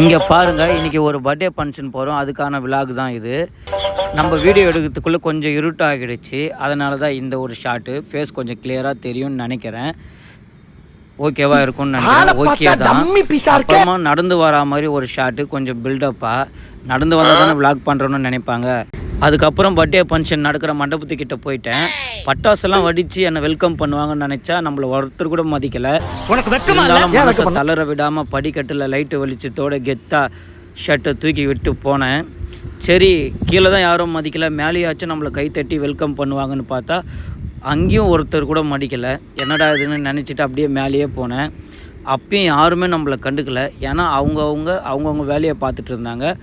இங்கே பாருங்கள் இன்றைக்கி ஒரு பர்த்டே ஃபங்க்ஷன் போகிறோம் அதுக்கான விலாக் தான் இது. நம்ம வீடியோ எடுக்கிறதுக்குள்ளே கொஞ்சம் இருட்டாகிடுச்சு. அதனால தான் இந்த ஒரு ஷாட்டு ஃபேஸ் கொஞ்சம் கிளியராக தெரியும்னு நினைக்கிறேன். ஓகேவா இருக்கும்னு நினைக்கிறேன். ஓகே தான். அப்புறமா நடந்து வரா மாதிரி ஒரு ஷாட்டு கொஞ்சம் பில்டப்பாக நடந்து வந்தால் தானே விலாக் பண்ணுறோன்னு நினைப்பாங்க. அதுக்கப்புறம் பர்த்டே ஃபங்க்ஷன் நடக்கிற மண்டபத்துக்கிட்ட போயிட்டேன். பட்டாசெல்லாம் வடித்து என்னை வெல்கம் பண்ணுவாங்கன்னு நினச்சா நம்மளை ஒருத்தர் கூட மதிக்கலை. மனசை தளர விடாமல் படிக்கட்டில் லைட்டு வெளிச்சத்தோட கெத்தா ஷர்ட்டை தூக்கி விட்டு போனேன். சரி கீழே தான் யாரும் மதிக்கலை. மேலேயாச்சும் நம்மளை கை தட்டி வெல்கம் பண்ணுவாங்கன்னு பார்த்தா அங்கேயும் ஒருத்தர் கூட மதிக்கலை. என்னடா இதுன்னு நினச்சிட்டு அப்படியே மேலேயே போனேன். அப்பயும் யாருமே நம்மளை கண்டுக்கல. ஏன்னா அவங்கவுங்க அவங்கவுங்க வேலையை பார்த்துட்டு இருந்தாங்க.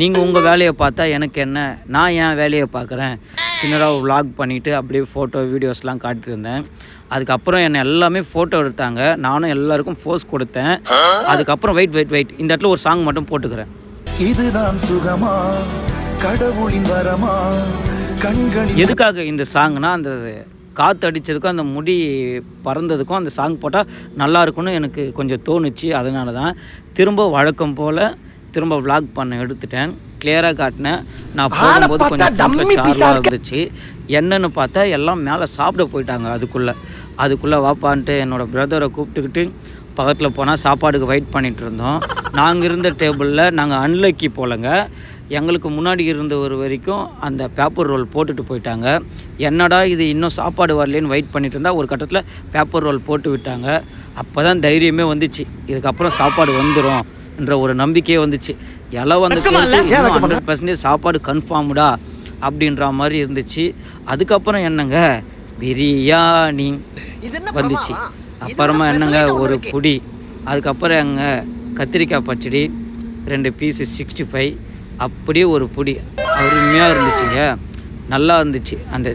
நீங்கள் உங்கள் வேலையை பார்த்தா எனக்கு என்ன? நான் என் வேலையை பார்க்குறேன்? சின்னதாக vlog பண்ணிவிட்டு அப்படியே ஃபோட்டோ வீடியோஸ்லாம் காட்டியிருந்தேன் அதுக்கப்புறம் என்னை எல்லாமே ஃபோட்டோ எடுத்தாங்க. நானும் எல்லாருக்கும் ஃபோர்ஸ் கொடுத்தேன். அதுக்கப்புறம் வெயிட் வெயிட் வெயிட் இந்த இடத்துல ஒரு சாங் மட்டும் போட்டுக்கிறேன். இதுதான் சுகமா? கடவுளின் வரமா? கண்களில் எதுக்காக இந்த சாங்னா அந்த காற்று அடித்ததுக்கும் அந்த முடி பறந்ததுக்கும் அந்த சாங் போட்டால் நல்லா இருக்கும்னு எனக்கு கொஞ்சம் தோணுச்சு. அதனால தான் திரும்ப வழக்கம் போல் திரும்ப vlog பண்ண எடுத்துட்டேன். கிளியராக காட்டினேன். நான் போகும்போது கொஞ்சம் ஃபோனில் சார்லாக இருந்துச்சு. என்னன்னு பார்த்தா எல்லாம் மேலே சாப்பிட போயிட்டாங்க அதுக்குள்ளே. அதுக்குள்ளே வாப்பான்ட்டு என்னோடய பிரதரை கூப்பிட்டுக்கிட்டு பக்கத்தில் போனால் சாப்பாடுக்கு வெயிட் பண்ணிட்டு இருந்தோம். நாங்கள் இருந்த டேபிளில் நாங்கள் அன்லக்கி போலங்க. எங்களுக்கு முன்னாடி இருந்த ஒரு வரைக்கும் அந்த பேப்பர் ரோல் போட்டுட்டு போயிட்டாங்க. என்னடா இது இன்னும் சாப்பாடு வரலேன்னு வெயிட் பண்ணிட்டு இருந்தால் ஒரு கட்டத்தில் பேப்பர் ரோல் போட்டு விட்டாங்க. அப்போ தான் தைரியமே வந்துச்சு. இதுக்கப்புறம் சாப்பாடு வந்துடும் என்ற ஒரு நம்பிக்கையே வந்துச்சு. இலை வந்து ஹண்ட்ரட் பர்சன்டேஜ் சாப்பாடு கன்ஃபார்ம்டா அப்படின்ற மாதிரி இருந்துச்சு. அதுக்கப்புறம் என்னங்க? பிரியாணி வந்துச்சு. அப்புறமா என்னங்க? ஒரு புடி. அதுக்கப்புறம் எங்க? கத்திரிக்காய் பச்சடி ரெண்டு பீஸு சிக்ஸ்டி ஃபைவ் அப்படியே ஒரு பொடி அருமையாக இருந்துச்சுங்க. நல்லா இருந்துச்சு. அந்த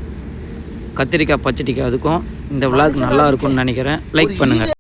கத்திரிக்காய் பச்சடிக்காய் அதுக்கும் இந்த விளாக் நல்லா இருக்கும்னு நினைக்கிறேன். லைக் பண்ணுங்கள்